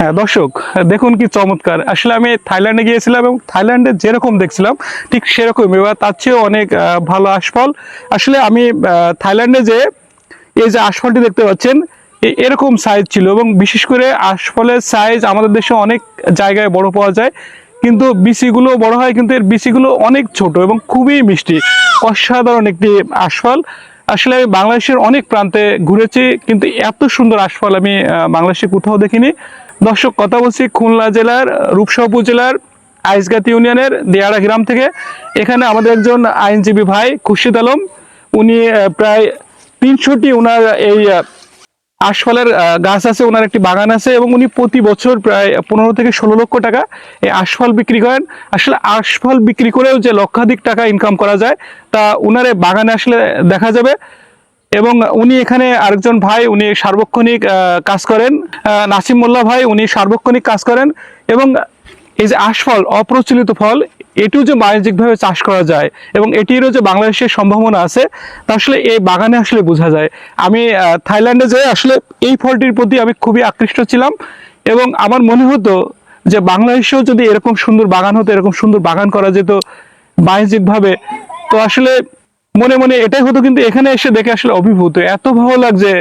হ্যাঁ দর্শক, দেখুন কি চমৎকার। আসলে আমি থাইল্যান্ডে গিয়েছিলাম এবং থাইল্যান্ডে যেরকম দেখছিলাম, ঠিক সেরকম এবার তার চেয়েও অনেক ভালো আশফল আসলে আমি থাইল্যান্ডে যে, এই যে আশফলটি দেখতে পাচ্ছেন এরকম সাইজ ছিল এবং বিশেষ করে আশফলের সাইজ আমাদের দেশে অনেক জায়গায় বড় পাওয়া যায়। কিন্তু বিচিগুলো বড় হয়, কিন্তু এর বিচিগুলো অনেক ছোট এবং খুবই মিষ্টি, অসাধারণ একটি আশফল আসলে আমি বাংলাদেশের অনেক প্রান্তে ঘুরেছি, কিন্তু এত সুন্দর আশফল আমি বাংলাদেশে কোথাও দেখিনি। দর্শক, কথা বলছি খুলনা জেলার রূপসা উপজেলার আইসগাতি ইউনিয়নের দেয়াড়া গ্রাম থেকে। এখানে আমাদের একজন আইনজীবী ভাই খুরশিদ আলম, উনি প্রায় তিনশোটি ওনার এই আশফলের গাছ আছে ওনার একটি বাগান আছে এবং উনি প্রতি বছর প্রায় পনেরো থেকে ষোলো লক্ষ টাকা এই আশফল বিক্রি করেন। আসলে আশফল বিক্রি করেও যে লক্ষাধিক টাকা ইনকাম করা যায়, তা ওনার বাগানে আসলে দেখা যাবে। এবং উনি এখানে আরেকজন ভাই, উনি সার্বক্ষণিক কাজ করেন। নাসিম মোল্লা ভাই, উনি সার্বক্ষণিক কাজ করেন এবং এই যে আশফল, অপ্রচলিত ফল, এটিও যে বাণিজ্যিকভাবে চাষ করা যায় এবং এটিরও যে বাংলাদেশের সম্ভাবনা আছে, তা আসলে এই বাগানে আসলে বোঝা যায়। আমি থাইল্যান্ডে যেয়ে আসলে এই ফলটির প্রতি আমি খুবই আকৃষ্ট ছিলাম এবং আমার মনে হতো যে বাংলাদেশেও যদি এরকম সুন্দর বাগান হতো, এরকম সুন্দর বাগান করা যেত বাণিজ্যিকভাবে, তো আসলে মনে মনে এটাই হতো কিন্তু এখানে এসে দেখে আসলে অভিভূত। এত ভালো লাগছে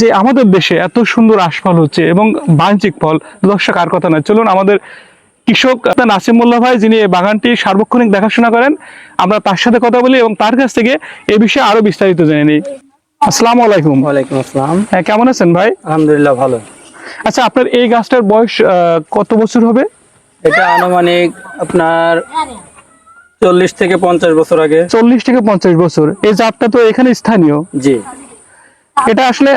যে আমাদের দেশে এত সুন্দর আশফল হচ্ছে এবং বাণিজ্যিক ফল। দর্শক আর কথা নয়। চলুন আমাদের কৃষক নাসিম মোল্লা ভাই যিনি বাগানটি সার্বক্ষণিক দেখাশোনা করেন আমরা তার সাথে কথা বলি এবং তার কাছ থেকে এ বিষয়ে আরও বিস্তারিত জেনে নিই। আসসালামু আলাইকুম। ওয়ালাইকুম আসসালাম। হ্যাঁ কেমন আছেন ভাই? আলহামদুলিল্লাহ ভালো। আচ্ছা আপনার এই গাছটার বয়স আহ, কত বছর হবে? এটা আনুমানিক আপনার চল্লিশ থেকে পঞ্চাশ বছর আগে। চল্লিশ থেকে পঞ্চাশ বছর। এই জাতটা তো এখানে স্থানীয়। জি। এটা আসলে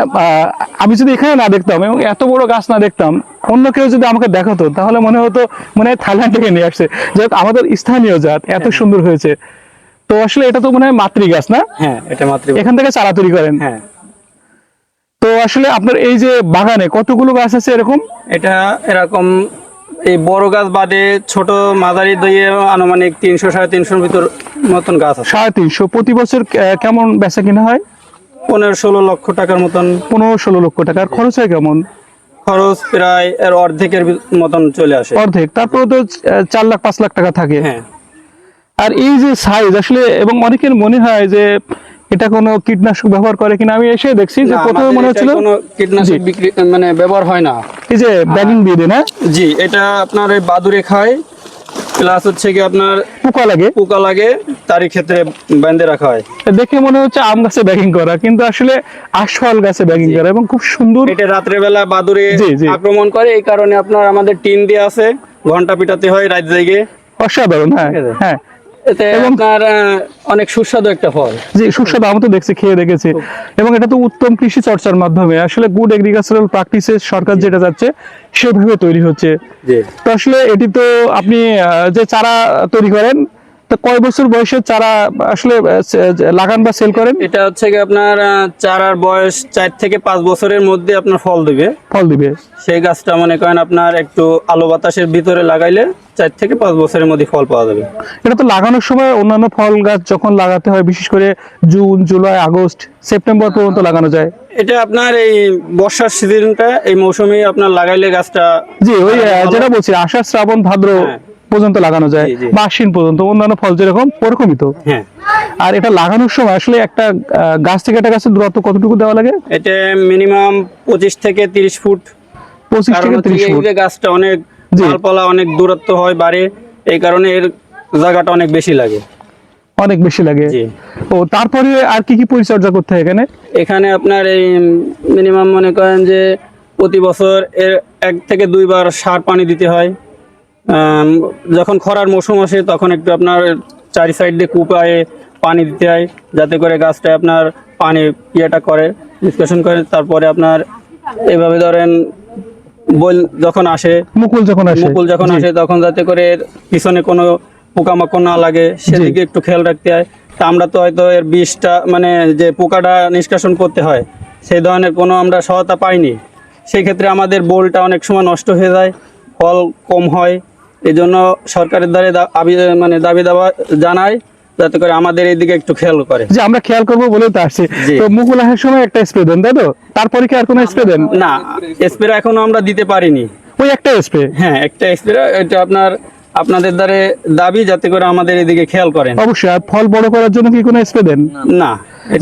আমি যদি এখানে না দেখতাম এবং এত বড় গাছ না দেখতাম অন্য কেউ যদি আমাকে দেখাতো তাহলে মনে হতো মনে হয় থাইল্যান্ড থেকে নিয়ে আসছে। যাক আমাদের স্থানীয় জাত এত সুন্দর হয়েছে। তো আসলে এটা তো মনে হয় মাতৃ গাছ না? হ্যাঁ এটা মাতৃ এখান থেকে চারা তৈরি করেন। হ্যাঁ। তো আসলে আপনার এই যে বাগানে কতগুলো গাছ আছে এরকম? এটা এরকম এই বড় গাছ বাদে ছোট মাঝারি দিয়ে আনুমানিক তিনশো সাড়ে তিনশোর ভিতর মতন গাছ আছে। সাড়ে তিনশো। প্রতি বছর কেমন বেচা কিনা হয়? পনেরো ষোলো লক্ষ টাকার মতন। পনেরো ষোলো লক্ষ টাকার। খরচ হয় কেমন? খরচ প্রায় এর অর্ধেকের মতন চলে আসে। অর্ধেক। তারপরে তো চার লাখ পাঁচ লাখ টাকা থাকে। হ্যাঁ। আর এই যে সাইজ আসলে এবং অনেকের মনে হয় যে এটা কোনো কীটনাশক ব্যবহার করে কিনা? আমি এসে দেখছি যে প্রথমে মনে হচ্ছিল কোনো কীটনাশক বিক্রি মানে ব্যবহার হয় না। এই যে ব্যাগিং দিয়ে দেয় না জি এটা আপনার এই বাদুরে খায় প্লাস হচ্ছে কি আপনার পোকা লাগে। পোকা লাগে তারই ক্ষেত্রে বেঁধে রাখা হয়। দেখে মনে হচ্ছে আম গাছে ব্যাগিং করা কিন্তু আসলে আশফল গাছে ব্যাগিং করা এবং খুব সুন্দর এটা রাত্রে বেলা বাদুরে। আক্রমণ করে এই কারণে আপনার আমাদের টিন দিয়ে আছে ঘণ্টা পিটাতে হয় রাত জেগে। অসাধারণ হ্যাঁ। হ্যাঁ। এবং- তার অনেক সুস্বাদু একটা ফল। জি সুস্বাদু আমি তো দেখছি খেয়ে দেখেছি। এবং এটা তো উত্তম কৃষি চর্চার মাধ্যমে। আসলে গুড এগ্রিকালচারাল সরকার যেটা যাচ্ছে সেভাবে তৈরি হচ্ছে। তো আসলে এটি তো আপনি যে চারা তৈরি করেন তো কয় বছর বয়সে চারা আসলে লাগান বা সেল করেন? এটা হচ্ছে কি আপনার চারার বয়স চার থেকে পাঁচ বছরের মধ্যে আপনার ফল দিবে। ফল দিবে। সেই গাছটা মনে করেন আপনার একটু আলো বাতাসের ভিতরে লাগাইলে চার থেকে পাঁচ বছরের মধ্যে ফল পাওয়া যাবে। এটা তো লাগানোর সময় অন্যান্য ফল গাছ যখন লাগাতে হয় বিশেষ করে জুন জুলাই আগস্ট সেপ্টেম্বর পর্যন্ত লাগানো যায়। এটা আপনার এই বর্ষার সিজনটা এই মৌসুমে আপনার লাগাইলে গাছটা জি ওই যেটা বলছি আষাঢ় শ্রাবণ ভাদ্র হ্যাঁ। পর্যন্ত লাগানো যায়। বা আশ্বিন পর্যন্ত অন্যান্য ফল যেরকম ওরকমই তো। হ্যাঁ। আর এটা লাগানোর সময় আসলে একটা গাছ থেকে একটা গাছের দূরত্ব কতটুকু দেওয়া লাগে? এটা মিনিমাম পঁচিশ থেকে তিরিশ ফুট। পঁচিশ থেকে ত্রিশ ফুট। গাছটা অনেক। ডালপালা অনেক দূরত্ব হয় বাড়ে এই কারণে এর জায়গাটা অনেক বেশি লাগে। অনেক বেশি লাগে। ও তারপরে আর কি কি পরিচর্যা করতে হয় এখানে? এখানে আপনার এই মিনিমাম মনে করেন যে প্রতি বছর এর এক থেকে দুইবার সার পানি দিতে হয়। যখন খরার মৌসুম আসে তখন একটু আপনার চারি সাইড দিয়ে কুপায়ে পানি দিতে হয় যাতে করে গাছটা আপনার পানি ইয়েটা করে ডিসকাশন করে। তারপরে আপনার এভাবে ধরেন বল যখন আসে মুকুল যখন আসে। মুকুল যখন আসে তখন যাতে করে পিছনে কোনো পোকামাকড় না লাগে। সেদিকে একটু খেয়াল রাখতে হয়। তা আমরা তো হয়তো এর বিষটা মানে যে পোকাটা নিষ্কাশন করতে হয় সেই ধরনের কোনো আমরা সহায়তা পাইনি। সেই ক্ষেত্রে আমাদের বোলটা অনেক সময় নষ্ট হয়ে যায় ফল কম হয় এই জন্য সরকারের দ্বারে মানে দাবি দাবা জানায় যাতে করে আমাদের এইদিকে একটু খেয়াল করে। যে আমরা খেয়াল করব বলে তো আসছি। তো মুকুল আসার সময় একটা স্প্রে দেন তাই তো? তারপরে কি আর কোনো স্প্রে দেন? না স্প্রে এখনও আমরা দিতে পারিনি। ওই একটা স্প্রে? হ্যাঁ একটা স্প্রে এটা আপনার আপনাদের দ্বারে দাবি যাতে করে আমাদের এদিকে খেয়াল করেন। অবশ্যই আর ফল বড় করার জন্য কি কোনো স্প্রে দেন? না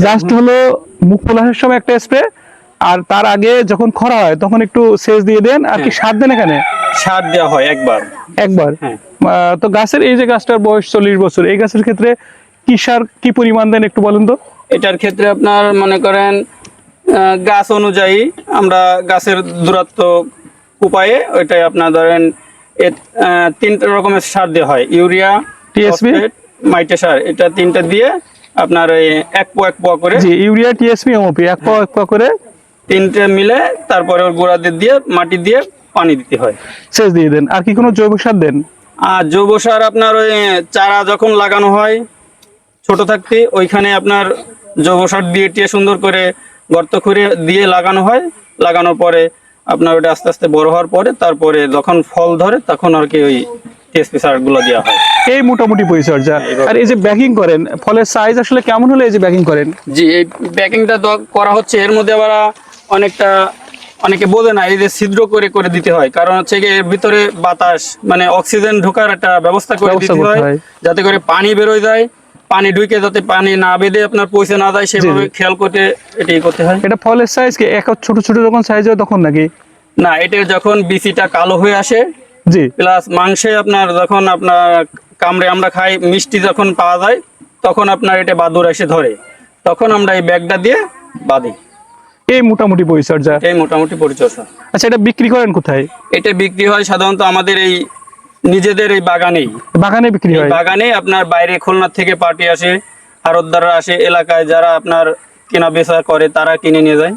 জাস্ট হলো মুখ ফোলানোর সময় একটা স্প্রে আর তার আগে যখন খরা হয় তখন একটু সেচ দিয়ে দেন আর কি হ্যাঁ। সার দেন এখানে? সার দেওয়া হয় একবার। একবার? হ্যাঁ। তো গাছের এই যে গাছটার বয়স চল্লিশ বছর এই গাছের ক্ষেত্রে কি সার কি পরিমাণ দেন একটু বলেন তো? এটার ক্ষেত্রে আপনার মনে করেন গাছ অনুযায়ী আমরা গাছের দূরত্ব উপায়ে ওইটাই আপনার ধরেন তিনটা রকমের সার দেওয়া হয়। Urea TSP? মাইটে সার এটা তিনটা দিয়ে আপনার ওই এক পোয়া এক পোয়া করে। ইউরিয়া টিএসপি এমওপি এক পা এক পা করে তিনটে মিলে তারপরে ওর গোড়া দিয়ে মাটি দিয়ে পানি দিতে হয়। সেচ দিয়ে দেন। আর কি কোনো জৈব সার দেন? আর জৈব সার আপনার ওই চারা যখন লাগানো হয় ছোট থাকতে ওইখানে আপনার জৈব সার দিয়ে টিয়ে সুন্দর করে গর্ত করে দিয়ে লাগানো হয়। লাগানোর পরে আপনার ওটা আস্তে আস্তে বড় হওয়ার পরে তারপরে যখন ফল ধরে তখন আর কি ওই টিএসপি সারগুলো দেওয়া হয়। এই মোটামুটি পরিচর্যা। আর এই যে ব্যাকিং করেন ফলের সাইজ আসলে কেমন হলে এই যে ব্যাকিং করেন? জি এই ব্যাকিংটা করা হচ্ছে। এর মধ্যে আবার অনেকটা অনেকে বোঝে না এই যে ছিদ্র করে করে দিতে হয়। কারণ হচ্ছে এর ভিতরে বাতাস মানে অক্সিজেন ঢোকার একটা ব্যবস্থা করে দিতে হয় হয়। যাতে করে পানি বেরোয় যায়। পানি ঢুকে যাতে পানি না বেঁধে আপনার পয়সা না যায় সেভাবে খেয়াল করতে এটাই করতে হয়। এটা ফলের সাইজ কি? এক ছোট ছোট যখন সাইজ হয় তখন নাকি? না এটা যখন বিচিটা কালো হয়ে আসে জি। প্লাস মাংসে আপনার যখন আপনার কামড়ে আমরা খাই মিষ্টি যখন পাওয়া যায় তখন আপনার এটা বাদুর এসে ধরে। তখন আমরা এই ব্যাগটা দিয়ে বাঁধি। এই মোটামুটি পরিচর্যা? এই মোটামুটি পরিচর্যা। আচ্ছা এটা বিক্রি করেন কোথায়? এটা বিক্রি হয় সাধারণত আমাদের এই নিজেদের এই বাগানেই। বাগানে বিক্রি হয়? বাগানে আপনার বাইরে খুলনা থেকে পার্টি আসে আরতদাররা আসে এলাকায় যারা আপনার কেনা বেচা করে তারা কিনে নিয়ে যায়।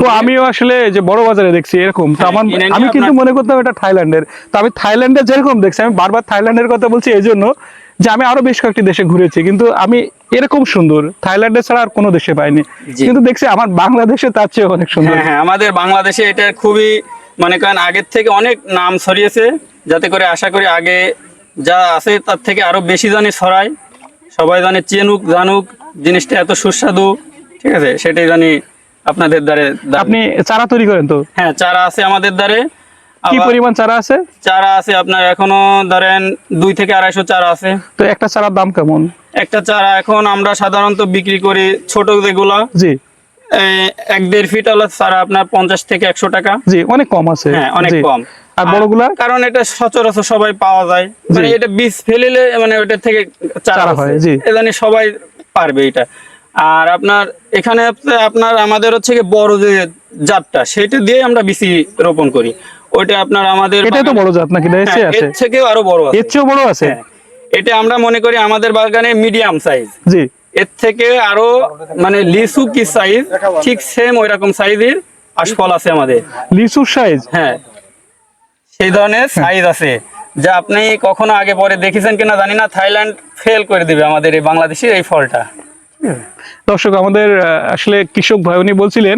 তো আমিও আসলে যে বড় বাজারে দেখছি এরকম তো হ্যাঁ, আমার আমি কিন্তু মনে করতাম এটা থাইল্যান্ডের। তো আমি থাইল্যান্ডের যেরকম দেখছি আমি বারবার থাইল্যান্ডের কথা বলছি এই জন্য যে আমি আরও বেশ কয়েকটি দেশে ঘুরেছি কিন্তু আমি এরকম সুন্দর। থাইল্যান্ডে ছাড়া আর কোনো দেশে পাইনি। কিন্তু দেখছি আমার বাংলাদেশে তার চেয়ে অনেক সুন্দর। হ্যাঁ হ্যাঁ আমাদের বাংলাদেশে এটা খুবই মনে করেন আগের থেকে অনেক নাম ছড়িয়েছে যাতে করে আশা করি আগে যা আছে তার থেকে আরও বেশি জানি ছড়ায়। সবাই জানে চেনুক জানুক জিনিসটা এত সুস্বাদু ঠিক আছে? সেটাই জানি আপনাদের দ্বারে আপনি চারা তৈরি করেন তো? হ্যাঁ চারা আছে আমাদের দ্বারে। কি পরিমাণ চারা আছে? চারা আছে আপনার এখনও ধরেন দুই থেকে আড়াইশো চারা আছে। তো একটা চারার দাম কেমন? একটা চারা এখন আমরা সাধারণত বিক্রি করি ছোট যেগুলো। জি। এক দেড় ফিট হলো চারা আপনার পঞ্চাশ থেকে একশো টাকা। জি অনেক কম আছে। হ্যাঁ অনেক কম। আর বড়গুলা? কারণ এটা সচরাচর সবাই পাওয়া যায়। মানে এটা বীজ ফেলিলে মানে ওটা থেকে চারা হয় জি। এ জানি সবাই পারবে এটা। আর আপনার এখানে হচ্ছে আপনার আমাদের হচ্ছে বড় যে জাতটা সেটা দিয়ে আমরা বিসি রোপণ করি। ওইটা আপনার আমাদের এটাই তো বড় জাত নাকি? হ্যাঁ, আছে এর থেকেও আরও বড় আছে। এর চেয়েও বড় আছে? হ্যাঁ। এটা আমরা মনে করি আমাদের বাগানে মিডিয়াম সাইজ। জি। এর থেকে আরও মানে লিচু কি সাইজ? ঠিক সেম ওই রকম সাইজের আশফল আছে আমাদের। লিচুর সাইজ? হ্যাঁ। সেই ধরনের সাইজ আছে। যা আপনি কখনো আগে পরে দেখেছেন কিনা জানি না থাইল্যান্ড ফেল করে দিবে আমাদের এই বাংলাদেশের এই ফলটা। দর্শক, আমাদের আসলে কৃষক ভাই উনি বলছিলেন,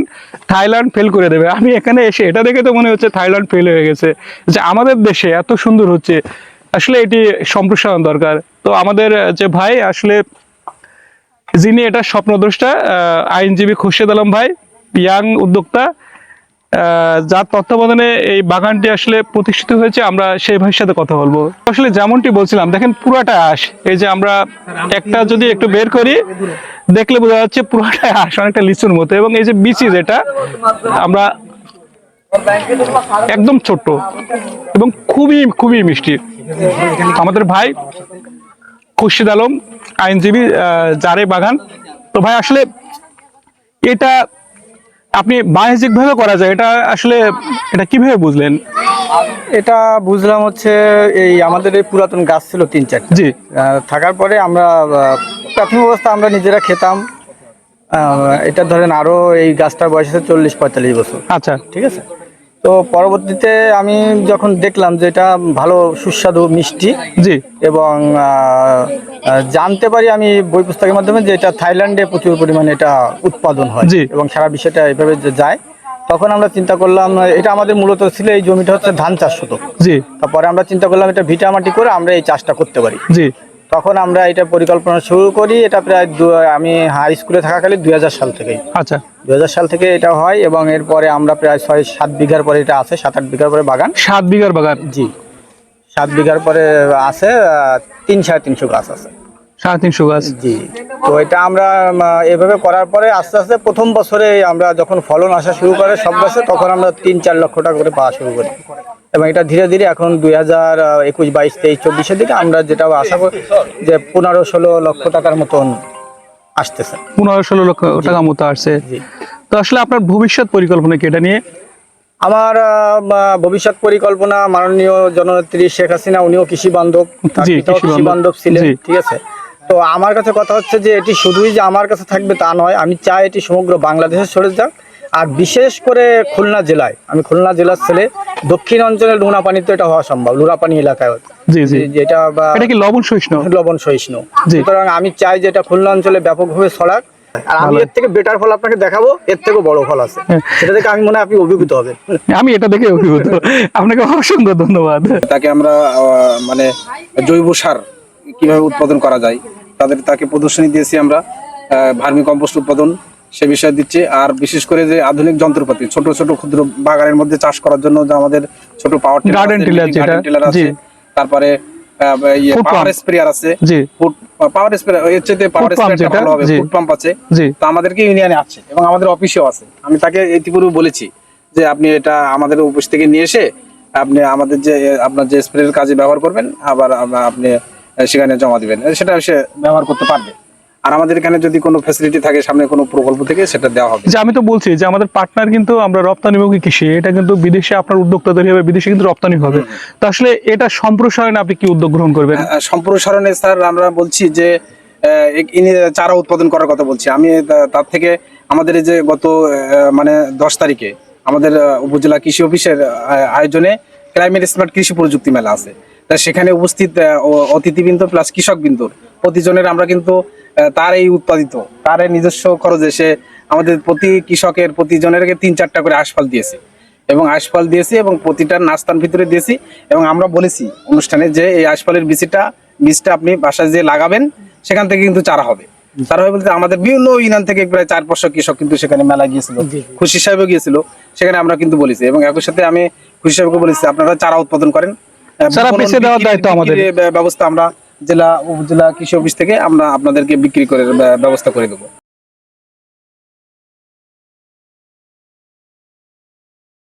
থাইল্যান্ড ফেল করে দেবে। আমি এখানে এসে এটা দেখে তো মনে হচ্ছে থাইল্যান্ড ফেল হয়ে গেছে। যে আমাদের দেশে এত সুন্দর হচ্ছে, আসলে এটি সম্প্রসারণ দরকার। তো আমাদের যে ভাই, আসলে যিনি এটা স্বপ্নদ্রষ্টা আইনজীবী খুরশেদ আলম ভাই, ইয়াং উদ্যোক্তা যার তত্ত্বাবধানে এই বাগানটি আসলে প্রতিষ্ঠিত হয়েছে, আমরা সেই ভাইয়ের সাথে কথা বলব। আসলে যেমনটি বলছিলাম, দেখেন পুরাটা আশ। এই যে আমরা একটা যদি একটু বের করি, দেখলে বোঝা যাচ্ছে পুরাটা আশ, অনেকটা লিচুর মতো। এবং এই যে বিচি যেটা, আমরা একদম ছোট্ট এবং খুবই খুবই মিষ্টি। আমাদের ভাই খুরশিদ আলম, আইনজীবী জারে বাগান। তো ভাই, আসলে এটা আপনি বাণিজ্যিক ভাবে করা যায় এটা আসলে এটা কীভাবে বুঝলেন? এটা বুঝলাম হচ্ছে এই আমাদের এই পুরাতন গাছ ছিল তিন চারটে। জি। থাকার পরে আমরা প্রাথমিক অবস্থা আমরা নিজেরা খেতাম। এটা ধরেন আরও এই গাছটার বয়স আছে চল্লিশ পঁয়তাল্লিশ বছর। আচ্ছা। ঠিক আছে? তো পরবর্তীতে আমি যখন দেখলাম যে এটা ভালো সুস্বাদু মিষ্টি জি। এবং জানতে পারি আমি বই পুস্তকের মাধ্যমে যে এটা থাইল্যান্ডে প্রচুর পরিমাণে এটা উৎপাদন হয় জি। এবং সারা বিষয়টা এভাবে যে যায়। তখন আমরা চিন্তা করলাম এটা আমাদের মূলত ছিল এই জমিটা হচ্ছে ধান চাষ হতো জি। তারপরে আমরা চিন্তা করলাম এটা ভিটামাটি করে আমরা এই চাষটা করতে পারি। জি। তখন আমরা এটা পরিকল্পনা শুরু করি। এটা প্রায় আমি হাই স্কুলে থাকাকালীন দুই হাজার সাল থেকে আচ্ছা। দুই হাজার সাল থেকে এটা হয় এবং এরপরে আমরা প্রায় ছয় সাত বিঘার পরে এটা আছে সাত আট বিঘার পরে বাগান। সাত বিঘার বাগান। জি। সাত বিঘার পরে আছে তিন সাড়ে তিনশো গাছ আছে। সাড়ে তিনশো গাছ। জি। তো এটা আমরা এভাবে করার পরে আস্তে আস্তে প্রথম বছরে আমরা যখন ফলন আসা শুরু করে সব গাছে তখন আমরা তিন চার লক্ষ টাকা করে পাওয়া শুরু করি। এবং এটা ধীরে ধীরে এখন দুই হাজার একুশ বাইশ তেইশ চব্বিশের দিকে আমরা যেটা আশা করি যে পনেরো ষোলো লক্ষ টাকার মতন আসতেছে। পনেরো ষোলো লক্ষ টাকা মতো আসছে। জি। তো আসলে আপনার ভবিষ্যৎ পরিকল্পনা কি এটা নিয়ে? আমার ভবিষ্যৎ পরিকল্পনা মাননীয় জননেত্রী শেখ হাসিনা উনিও কৃষি বান্ধব কৃষি। বান্ধব ছিলেন ঠিক আছে? তো আমার কাছে কথা হচ্ছে যে এটি শুধুই যে আমার কাছে থাকবে তা নয় আমি চাই এটি সমগ্র বাংলাদেশে ছড়ে যাক। আর বিশেষ করে খুলনা জেলায় আমি খুলনা জেলার ছেলে দক্ষিণ অঞ্চলের লুনাপানিতে এটা হওয়া সম্ভব লুনাপানি এলাকায় জি জি। যেটা বা এটা কি লবণ সহিষ্ণু? লবণ সহিষ্ণু। সুতরাং আমি চাই যে এটা খুলনা অঞ্চলে ব্যাপকভাবে ছড়াক। আর আমি এর থেকে বেটার ফল আপনাকে দেখাবো এর থেকেও বড় ফল আছে। হ্যাঁ। সেটা দেখে আমি মনে হয় আপনি অভিভূত হবেন। আমি এটা দেখে অভিভূত। আপনাকে অসংখ্য ধন্যবাদ। তাকে আমরা মানে জৈব সার কীভাবে উৎপাদন করা যায় তাদের তাকে প্রদর্শনী দিয়েছি আমরা ভার্মি কম্পোস্ট উৎপাদন সে বিষয়ে দিচ্ছি। আর বিশেষ করে যে আধুনিক যন্ত্রপাতি ছোট ছোট ক্ষুদ্র বাগানের মধ্যে চাষ করার জন্য যে আমাদের ছোট পাওয়ার টিলার আছে তারপরে পাওয়ার স্প্রেয়ার আছে পাওয়ার স্প্রে এর পাওয়ার Foot pump স্প্রেয়ারটা যেটা, ভালো হবে ফুড পাম্প আছে। তো আমাদেরকে ইউনিয়নে আছে এবং আমাদের অফিসেও আছে। আমি তাকে ইতিপূর্বে বলেছি যে আপনি এটা আমাদের অফিস থেকে নিয়ে এসে আপনি আমাদের যে আপনার যে স্প্রের কাজে ব্যবহার করবেন আবার আপনি সেখানে জমা দিবেন। সেটা সে ব্যবহার করতে পারবে। আর আমাদের এখানে যদি কোনো ফ্যাসিলিটি থাকে সামনে কোনো প্রকল্প থেকে সেটা দেওয়া হবে। যে আমি তো বলছি যে আমাদের পার্টনার কিন্তু আমরা রপ্তানিমুখী কৃষি এটা কিন্তু বিদেশে আপনার উদ্যোক্তা তৈরি হবে বিদেশে কিন্তু রপ্তানি হবে। তো আসলে এটা সম্প্রসারণে আপনি কি উদ্যোগ গ্রহণ করবেন? সম্প্রসারণে স্যার আমরা বলছি যে ইনি চারা উৎপাদন করার কথা বলছি। আমি তার থেকে আমাদের এই যে গত মানে দশ তারিখে আমাদের উপজেলা কৃষি অফিসের আয়োজনে ক্লাইমেট স্মার্ট কৃষি প্রযুক্তি মেলা আছে। তা সেখানে উপস্থিত অতিথিবৃন্দ প্লাস কৃষকবৃন্দ প্রতিজনের আমরা কিন্তু তার এই উৎপাদিত। তার নিজস্ব খরচে সে আমাদের প্রতি কৃষকের প্রতিজনের তিন চারটা করে আশফল দিয়েছে। এবং আশফল দিয়েছি এবং প্রতিটা নাস্তার ভিতরে দিয়েছি এবং আমরা বলেছি অনুষ্ঠানে যে এই আশফলের বীজটা বীজটা আপনি বাসায় যে লাগাবেন সেখান থেকে কিন্তু চারা হবে। চারা হবে বলতে আমাদের বিভিন্ন ইউনিয়ন থেকে প্রায় চার পাঁচশো কৃষক কিন্তু সেখানে মেলা গিয়েছিল। খুশি সাহেবও গিয়েছিল সেখানে আমরা কিন্তু বলেছি। এবং একই সাথে আমি খুশি সাহেবকে বলেছি আপনারা চারা উৎপাদন করেন চারা দেওয়ার দায়িত্ব আমাদের। ব্যবস্থা আমরা জেলা উপজেলা কৃষি অফিস থেকে আমরা আপনাদেরকে বিক্রি করে ব্যবস্থা করে দেবো